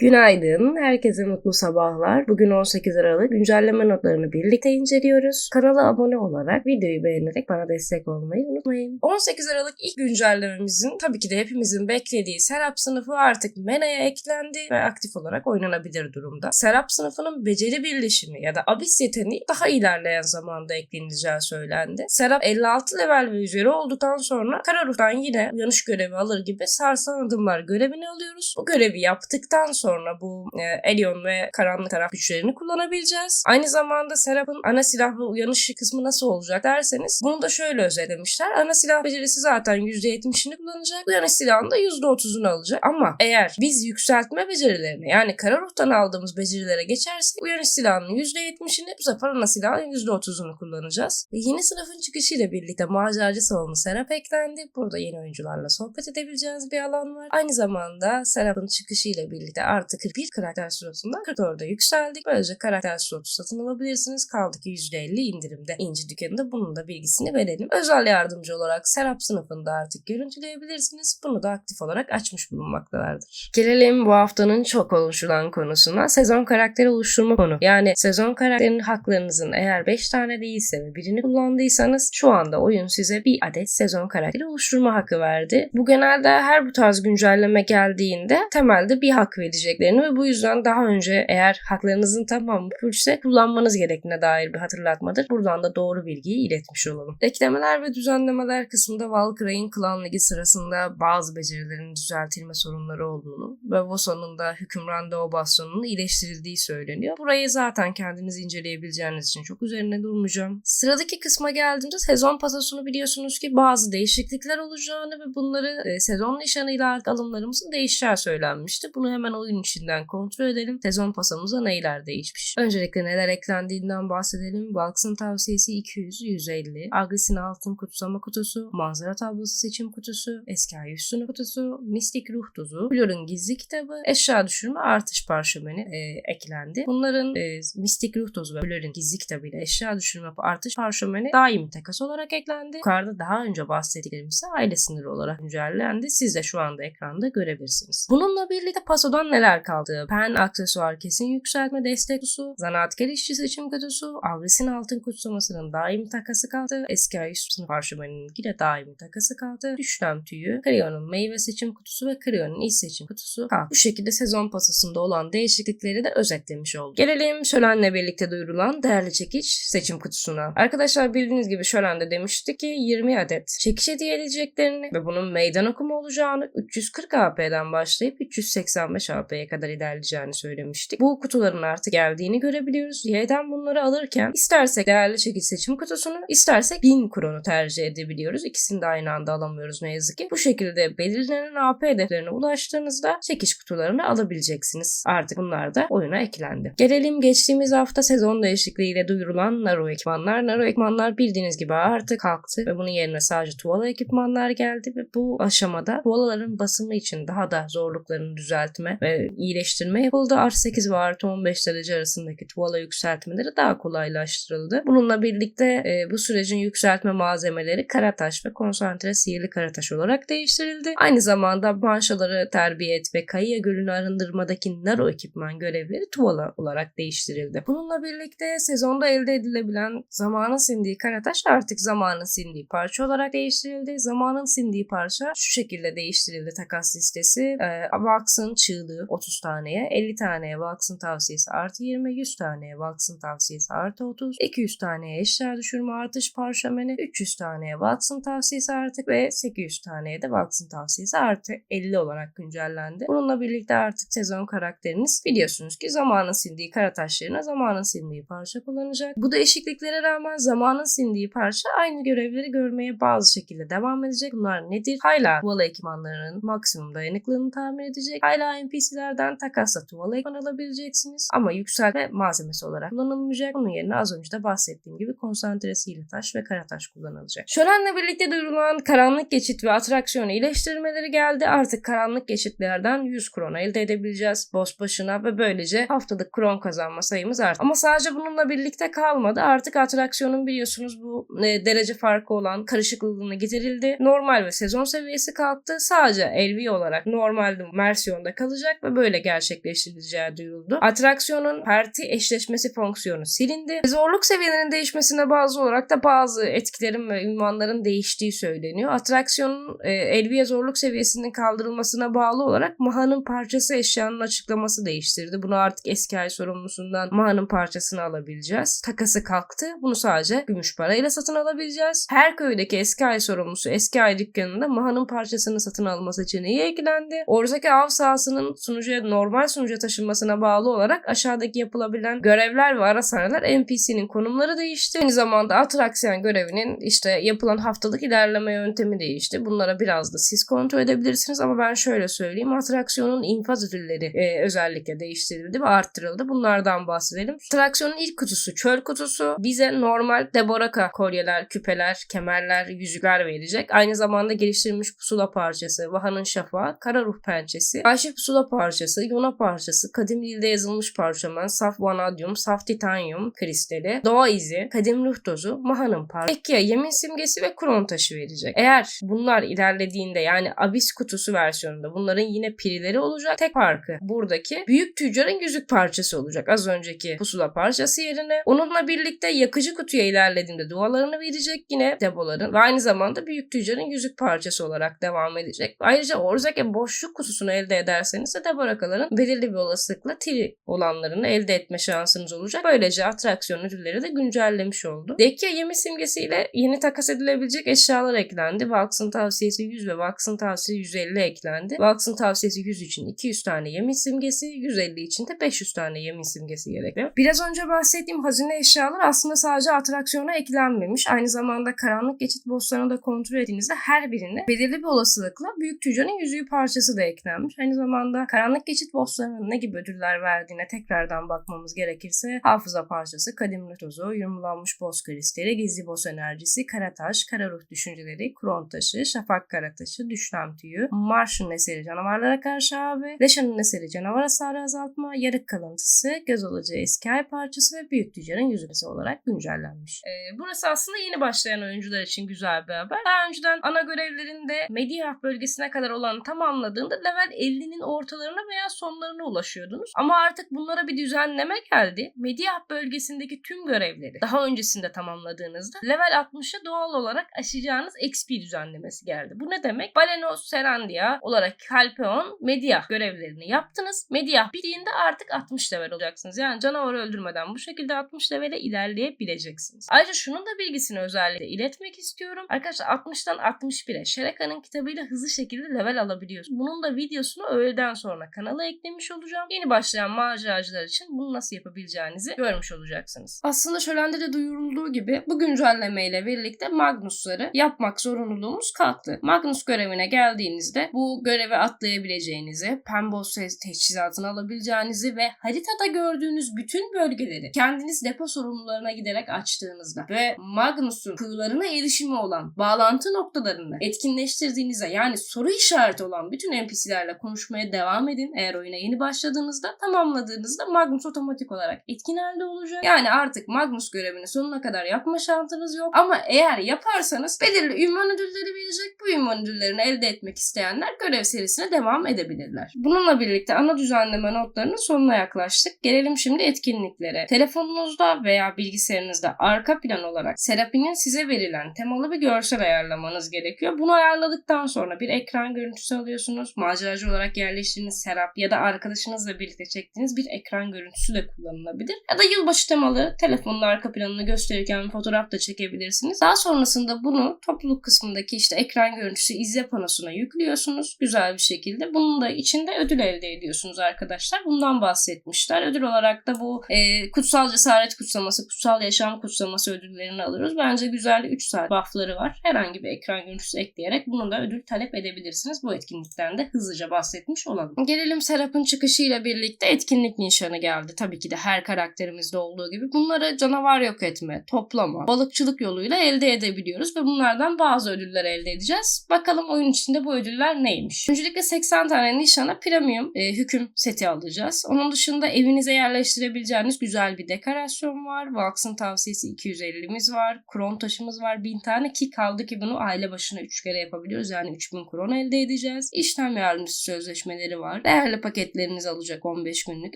Günaydın, herkese mutlu sabahlar. Bugün 18 Aralık güncelleme notlarını birlikte inceliyoruz. Kanala abone olarak, videoyu beğenerek bana destek olmayı unutmayın. 18 Aralık ilk güncellememizin tabii ki de hepimizin beklediği Serap sınıfı artık MENA'ya eklendi ve aktif olarak oynanabilir durumda. Serap sınıfının beceri birleşimi ya da abis yeteneği daha ilerleyen zamanda eklenileceği söylendi. Serap 56 level ve üzeri olduktan sonra Kararuh'tan yine uyanış görevi alır gibi sarsan adımlar görevini alıyoruz. Bu görevi yaptıktan sonra sonra bu e, Elion ve karanlık taraf güçlerini kullanabileceğiz. Aynı zamanda Serap'ın ana silah ve uyanış kısmı nasıl olacak derseniz bunu da şöyle özetlemişler. Ana silah becerisi zaten %70'ini kullanacak. Uyanış silahını da %30'unu alacak. Ama eğer biz yükseltme becerilerini yani kara ruhtan aldığımız becerilere geçersek uyanış silahının %70'ini bu sefer ana silahın %30'unu kullanacağız. Ve yeni sınıfın çıkışıyla birlikte maceracı salonu Serap eklendi. Burada yeni oyuncularla sohbet edebileceğiniz bir alan var. Aynı zamanda Serap'ın çıkışıyla birlikte artı 41 karakter slotundan 44'e yükseldik. Böylece karakter slotu satın alabilirsiniz. Kaldı ki %50 indirimde İnci Dükkanı'nda bunun da bilgisini verelim. Özel yardımcı olarak Serap sınıfında artık görüntüleyebilirsiniz. Bunu da aktif olarak açmış bulunmaktalardır. Gelelim bu haftanın çok konuşulan konusuna. Sezon karakteri oluşturma konu. Yani sezon karakterinin haklarınızın eğer 5 tane değilse ve birini kullandıysanız şu anda oyun size bir adet sezon karakteri oluşturma hakkı verdi. Bu genelde her bu tarz güncelleme geldiğinde temelde bir hak verecek edeceklerini ve bu yüzden daha önce eğer haklarınızın tamamı fullse kullanmanız gerektiğine dair bir hatırlatmadır. Buradan da doğru bilgiyi iletmiş olalım. Eklemeler ve düzenlemeler kısmında Valkyrie'in Klan Ligi sırasında bazı becerilerin düzeltilme sorunları olduğunu ve Vossa'nın da hükümran Doğu bastonunun iyileştirildiği söyleniyor. Burayı zaten kendiniz inceleyebileceğiniz için çok üzerine durmayacağım. Sıradaki kısma geldiğimde sezon pasosunu biliyorsunuz ki bazı değişiklikler olacağını ve bunları e, sezon nişanıyla alımlarımızın değişeceği söylenmişti. Bunu hemen oyun oyun içinden kontrol edelim. Sezon pasamıza neyler değişmiş. Öncelikle neler eklendiğinden bahsedelim. Valks'ın tavsiyesi 200, 150. Agres'in altın kutsama kutusu, manzara tablosu seçim kutusu, eski ay üstünü kutusu, mistik ruh tuzu, Flor'un gizli kitabı, eşya düşürme artış parşömeni e, eklendi. Bunların e, mistik ruh tozu ve Flor'un gizli kitabı ile eşya düşürme artış parşömeni daimi takas olarak eklendi. Yukarıda daha önce bahsettiklerim ise aile sınırı olarak güncellendi. Siz de şu anda ekranda görebilirsiniz. Bununla birlikte pasodan neler kaldı? Pen aksesuar kesin yükseltme destek kutusu, zanaatkar işçi seçim kutusu, Avris'in altın kutsamasının daimi takası kaldı, eski ay sınıf parşömeninin yine daimi takası kaldı, düşlem tüyü, Creon'un meyve seçim kutusu ve Creon'un iş seçim kutusu kaldı. Bu şekilde sezon pasasında olan değişiklikleri de özetlemiş olduk. Gelelim Şölen'le birlikte duyurulan değerli çekiç seçim kutusuna. Arkadaşlar bildiğiniz gibi Şölen'de demişti ki 20 adet çekiş hediye edeceklerini ve bunun meydan okuma olacağını 340 AP'den başlayıp 385 AP noktaya kadar ilerleyeceğini söylemiştik. Bu kutuların artık geldiğini görebiliyoruz. Y'den bunları alırken istersek değerli çekiç seçim kutusunu istersek 1000 kronu tercih edebiliyoruz. İkisini de aynı anda alamıyoruz ne yazık ki. Bu şekilde belirlenen AP hedeflerine ulaştığınızda çekiş kutularını alabileceksiniz. Artık bunlar da oyuna eklendi. Gelelim geçtiğimiz hafta sezon değişikliğiyle duyurulan Naro ekipmanlar. Naro ekipmanlar bildiğiniz gibi artık kalktı ve bunun yerine sadece tuvala ekipmanlar geldi ve bu aşamada tuvalaların basımı için daha da zorluklarını düzeltme ve iyileştirme yapıldı. Artı 8 ve artı 15 derece arasındaki tuvala yükseltmeleri daha kolaylaştırıldı. Bununla birlikte e, bu sürecin yükseltme malzemeleri karataş ve konsantre sihirli karataş olarak değiştirildi. Aynı zamanda manşaları terbiye et ve Kayıya Gölü'nü arındırmadaki Naro ekipman görevleri tuvala olarak değiştirildi. Bununla birlikte sezonda elde edilebilen zamanın sindiği karataş artık zamanın sindiği parça olarak değiştirildi. Zamanın sindiği parça şu şekilde değiştirildi takas listesi. E, Avax'ın çığlığı 30 taneye, 50 taneye Valks'ın tavsiyesi artı 20, 100 taneye Valks'ın tavsiyesi artı 30, 200 taneye eşya düşürme artış parşömeni, 300 taneye Valks'ın tavsiyesi artık ve 800 taneye de Valks'ın tavsiyesi artı 50 olarak güncellendi. Bununla birlikte artık sezon karakteriniz biliyorsunuz ki zamanın sindiği kara taşlarına zamanın sindiği parça kullanacak. Bu değişikliklere rağmen zamanın sindiği parça aynı görevleri görmeye bazı şekilde devam edecek. Bunlar nedir? Hala Vala ekipmanlarının maksimum dayanıklılığını tahmin edecek. Hala NPC'ler Ürünlerden takasla tuval ekran alabileceksiniz. Ama yükseltme malzemesi olarak kullanılmayacak. Bunun yerine az önce de bahsettiğim gibi konsantre sihirli taş ve kara taş kullanılacak. Şölenle birlikte duyurulan karanlık geçit ve atraksiyon iyileştirmeleri geldi. Artık karanlık geçitlerden 100 kron elde edebileceğiz boss başına ve böylece haftalık kron kazanma sayımız arttı. Ama sadece bununla birlikte kalmadı. Artık atraksiyonun biliyorsunuz bu e, derece farkı olan karışıklığını getirildi. Normal ve sezon seviyesi kalktı. Sadece LV olarak normal versiyonda kalacak ve ve böyle gerçekleştirileceği duyuruldu. Atraksiyonun parti eşleşmesi fonksiyonu silindi. Zorluk seviyelerinin değişmesine bağlı olarak da bazı etkilerin ve ünvanların değiştiği söyleniyor. Atraksiyonun e, Elviye zorluk seviyesinin kaldırılmasına bağlı olarak Maha'nın parçası eşyanın açıklaması değiştirdi. Bunu artık eski ay sorumlusundan Maha'nın parçasını alabileceğiz. Takası kalktı. Bunu sadece gümüş parayla satın alabileceğiz. Her köydeki eski ay sorumlusu eski ay dükkanında Maha'nın parçasını satın alma seçeneği eklendi. Oradaki av sahasının sunucuya normal sunucuya taşınmasına bağlı olarak aşağıdaki yapılabilen görevler ve ara sahneler NPC'nin konumları değişti. Aynı zamanda atraksiyon görevinin işte yapılan haftalık ilerleme yöntemi değişti. Bunlara biraz da siz kontrol edebilirsiniz ama ben şöyle söyleyeyim. Atraksiyonun infaz ödülleri e, özellikle değiştirildi ve arttırıldı. Bunlardan bahsedelim. Atraksiyonun ilk kutusu çöl kutusu. Bize normal Deboraka kolyeler, küpeler, kemerler, yüzükler verecek. Aynı zamanda geliştirilmiş pusula parçası, Vaha'nın şafağı, kara ruh pençesi, arşiv pusula parçası, Yona parçası, kadim dilde yazılmış parşömen, saf vanadyum, saf titanyum kristali, doğa izi, kadim ruh tozu, Maha'nın parçası, Ekya yemin simgesi ve kron taşı verecek. Eğer bunlar ilerlediğinde yani Abyss kutusu versiyonunda bunların yine pirileri olacak. Tek farkı buradaki büyük tüccarın yüzük parçası olacak. Az önceki pusula parçası yerine. Onunla birlikte yakıcı kutuya ilerlediğinde dualarını verecek yine deboların ve aynı zamanda büyük tüccarın yüzük parçası olarak devam edecek. Ayrıca Orzake boşluk kutusunu elde ederseniz de deborakaların belirli bir olasılıkla tiri olanlarını elde etme şansınız olacak. Böylece atraksiyon ödülleri de güncellemiş oldu. Dekya yemi simgesiyle yeni takas edilebilecek eşyalar eklendi. Valks'ın tavsiyesi 100 ve Valks'ın tavsiyesi 150 eklendi. Valks'ın tavsiyesi 100 için 200 tane yemin simgesi, 150 için de 500 tane yemin simgesi gerekli. Biraz önce bahsettiğim hazine eşyalar aslında sadece atraksiyona eklenmemiş. Aynı zamanda karanlık geçit bosslarını da kontrol ettiğinizde her birine belirli bir olasılıkla büyük tüccarın yüzüğü parçası da eklenmiş. Aynı zamanda karanlık geçit bosslarının ne gibi ödüller verdiğine tekrardan bakmamız gerekirse hafıza parçası, kadim tozu, yumrulanmış boss kristali, gizli boss enerjisi, kara taş, kara düşünceleri, kron taşı, şafak kara taşı, düşlem tüyü, Marsh'ın eseri canavarlara karşı abi, Leşan'ın eseri canavar hasarı azaltma, yarık kalıntısı, göz alıcı eski ay parçası ve büyük tüccarın yüzüğü olarak güncellenmiş. Ee, burası aslında yeni başlayan oyuncular için güzel bir haber. Daha önceden ana görevlerinde Mediyah bölgesine kadar olanı tamamladığında level 50'nin ortalarına veya sonlarına ulaşıyordunuz. Ama artık bunlara bir düzenleme geldi. Mediyah bölgesindeki tüm görevleri daha öncesinde tamamladığınızda level 60'a doğal olarak aşacağınız XP düzenlemesi geldi. Bu ne demek? Balenos, Serandia olarak Kalpeon, Mediyah görevlerini yaptınız. Mediyah bittiğinde artık 60 level olacaksınız. Yani canavarı öldürmeden bu şekilde 60 levele ilerleyebileceksiniz. Ayrıca şunun da bilgisini özellikle iletmek istiyorum. Arkadaşlar 60'tan 61'e Şereka'nın kitabıyla hızlı şekilde level alabiliyorsunuz. Bunun da videosunu öğleden sonra kanala eklemiş olacağım. Yeni başlayan maceracılar için bunu nasıl yapabileceğinizi görmüş olacaksınız. Aslında şölende de duyurulduğu gibi bu güncellemeyle birlikte Magnus'ları yapmak zorunluluğumuz kalktı. Magnus görevine geldiğinizde bu göreve atlayabileceğinizi, Pembos teçhizatını alabileceğinizi ve haritada gördüğünüz bütün bölgeleri kendiniz depo sorumlularına giderek açtığınızda ve Magnus'un kuyularına erişimi olan bağlantı noktalarını etkinleştirdiğinizde yani soru işareti olan bütün NPC'lerle konuşmaya devam edin. Eğer oyuna yeni başladığınızda tamamladığınızda Magnus otomatik olarak etkin halde olacak. Yani artık Magnus görevini sonuna kadar yapma şansınız yok. Ama eğer yaparsanız belirli ünvan ödülleri verecek. Bu ünvan ödüllerini elde etmek isteyenler görev serisine devam edebilirler. Bununla birlikte ana düzenleme notlarının sonuna yaklaştık. Gelelim şimdi etkinliklere. Telefonunuzda veya bilgisayarınızda arka plan olarak Serapi'nin size verilen temalı bir görsel ayarlamanız gerekiyor. Bunu ayarladıktan sonra bir ekran görüntüsü alıyorsunuz. Maceracı olarak yerleştiğiniz Serap ya da arkadaşınızla birlikte çektiğiniz bir ekran görüntüsü de kullanılabilir. Ya da yılbaşı temalı telefonun arka planını gösterirken bir fotoğraf da çekebilirsiniz. Daha sonrasında bunu topluluk kısmındaki işte ekran görüntüsü izle panosuna yüklüyorsunuz güzel bir şekilde. Bunun da içinde ödül elde ediyorsunuz arkadaşlar. Bundan bahsetmişler. Ödül olarak da bu e, kutsal cesaret kutsaması, kutsal yaşam kutsaması ödüllerini alıyoruz. Bence güzel 3 saat buffları var. Herhangi bir ekran görüntüsü ekleyerek bunu da ödül talep edebilirsiniz. Bu etkinlikten de hızlıca bahsetmiş olalım. Gelelim Serap'ın çıkışıyla birlikte etkinlik nişanı geldi. Tabii ki de her karakterimizde olduğu gibi. Bunları canavar yok etme, toplama, balıkçılık yoluyla elde edebiliyoruz ve bunlardan bazı ödüller elde edeceğiz. Bakalım oyun içinde bu ödüller neymiş? Öncelikle 80 tane nişana premium e, hüküm seti alacağız. Onun dışında evinize yerleştirebileceğiniz güzel bir dekorasyon var. Valks'ın tavsiyesi 250'miz var. Kron taşımız var 1000 tane ki kaldı ki bunu aile başına 3 kere yapabiliyoruz. Yani 3000 kron elde edeceğiz. İşlem yardımcısı sözleşmeleri var. Var. Değerli paketlerinizi alacak 15 günlük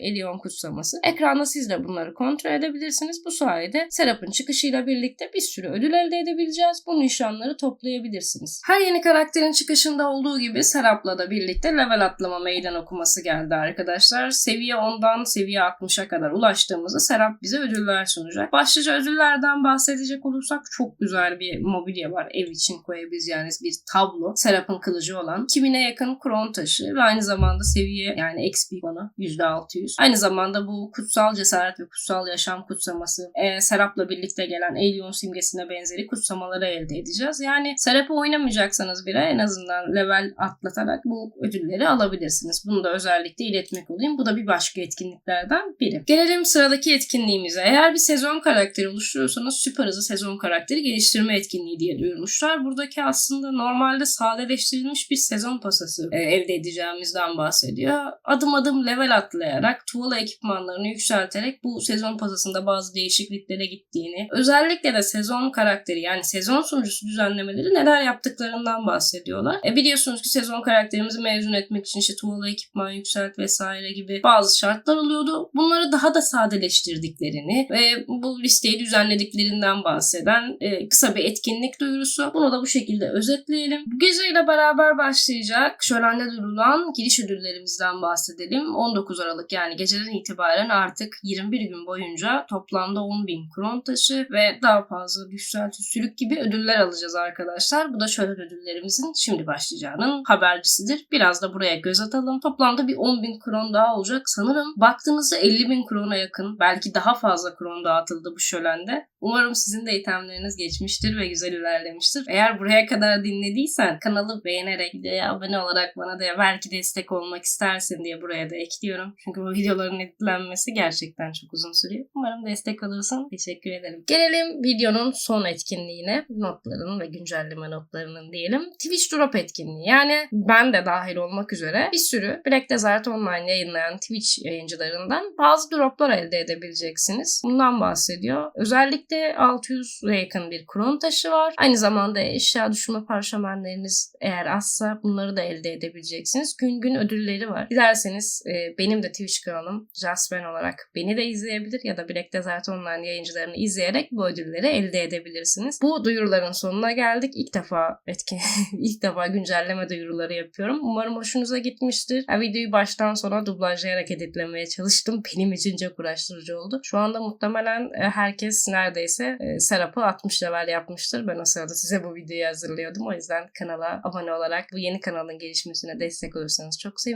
Elion kutsaması. Ekranda siz de bunları kontrol edebilirsiniz. Bu sayede Serap'ın çıkışıyla birlikte bir sürü ödül elde edebileceğiz. Bu nişanları toplayabilirsiniz. Her yeni karakterin çıkışında olduğu gibi Serap'la da birlikte level atlama meydan okuması geldi arkadaşlar. Seviye 10'dan seviye 60'a kadar ulaştığımızda Serap bize ödüller sunacak. Başlıca ödüllerden bahsedecek olursak çok güzel bir mobilya var. Ev için koyabileceğiniz bir tablo. Serap'ın kılıcı olan. 2000'e yakın kron taşı ve aynı zamanda seviye yani XP bana %600. Aynı zamanda bu kutsal cesaret ve kutsal yaşam kutsaması e, Serap'la birlikte gelen Alien simgesine benzeri kutsamaları elde edeceğiz. Yani Serap'ı oynamayacaksanız bile en azından level atlatarak bu ödülleri alabilirsiniz. Bunu da özellikle iletmek olayım. Bu da bir başka etkinliklerden biri. Gelelim sıradaki etkinliğimize. Eğer bir sezon karakteri oluşturuyorsanız süper hızlı sezon karakteri geliştirme etkinliği diye duyurmuşlar. Buradaki aslında normalde sadeleştirilmiş bir sezon pasası e, elde edeceğimizden bahsediyor. Adım adım level atlayarak tuvala ekipmanlarını yükselterek bu sezon pasasında bazı değişikliklere gittiğini, özellikle de sezon karakteri yani sezon sunucusu düzenlemeleri neler yaptıklarından bahsediyorlar. E biliyorsunuz ki sezon karakterimizi mezun etmek için işte tuvala ekipman yükselt vesaire gibi bazı şartlar oluyordu. Bunları daha da sadeleştirdiklerini ve bu listeyi düzenlediklerinden bahseden e, kısa bir etkinlik duyurusu. Bunu da bu şekilde özetleyelim. Bu geceyle beraber başlayacak şölende durulan giriş ödüllerimizden bahsedelim. 19 Aralık yani geceden itibaren artık 21 gün boyunca toplamda 10 bin kron taşı ve daha fazla yükselti sülük gibi ödüller alacağız arkadaşlar. Bu da şölen ödüllerimizin şimdi başlayacağının habercisidir. Biraz da buraya göz atalım. Toplamda bir 10 bin kron daha olacak. Sanırım baktığınızda 50 bin krona yakın belki daha fazla kron dağıtıldı bu şölende. Umarım sizin de itemleriniz geçmiştir ve güzel ilerlemiştir. Eğer buraya kadar dinlediysen kanalı beğenerek videoya abone olarak bana da belki destek olmak istersin diye buraya da ekliyorum. Çünkü bu videoların editlenmesi gerçekten çok uzun sürüyor. Umarım destek olursun. Teşekkür ederim. Gelelim videonun son etkinliğine. Notlarının ve güncelleme notlarının diyelim. Twitch Drop etkinliği. Yani ben de dahil olmak üzere bir sürü Black Desert Online yayınlayan Twitch yayıncılarından bazı droplar elde edebileceksiniz. Bundan bahsediyor. Özellikle 600'e yakın bir kron taşı var. Aynı zamanda eşya düşürme parşömenleriniz eğer azsa bunları da elde edebileceksiniz. Gün gün ödülleri var. Dilerseniz e, benim de Twitch kanalım Jaspen olarak beni de izleyebilir ya da Black Desert Online yayıncılarını izleyerek bu ödülleri elde edebilirsiniz. Bu duyuruların sonuna geldik. İlk defa etkin, ilk defa güncelleme duyuruları yapıyorum. Umarım hoşunuza gitmiştir. Ya, videoyu baştan sona dublajlayarak editlemeye çalıştım. Benim için çok uğraştırıcı oldu. Şu anda muhtemelen e, herkes neredeyse e, Serap'ı 60 level yapmıştır. Ben o sırada size bu videoyu hazırlıyordum. O yüzden kanala abone olarak bu yeni kanalın gelişmesine destek olursanız çok sevinirim.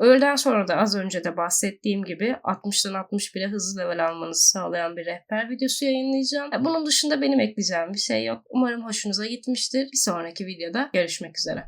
Öğleden sonra da az önce de bahsettiğim gibi 60'tan 61'e hızlı level almanızı sağlayan bir rehber videosu yayınlayacağım. Ya, Bunun dışında benim ekleyeceğim bir şey yok. Umarım hoşunuza gitmiştir. Bir sonraki videoda görüşmek üzere.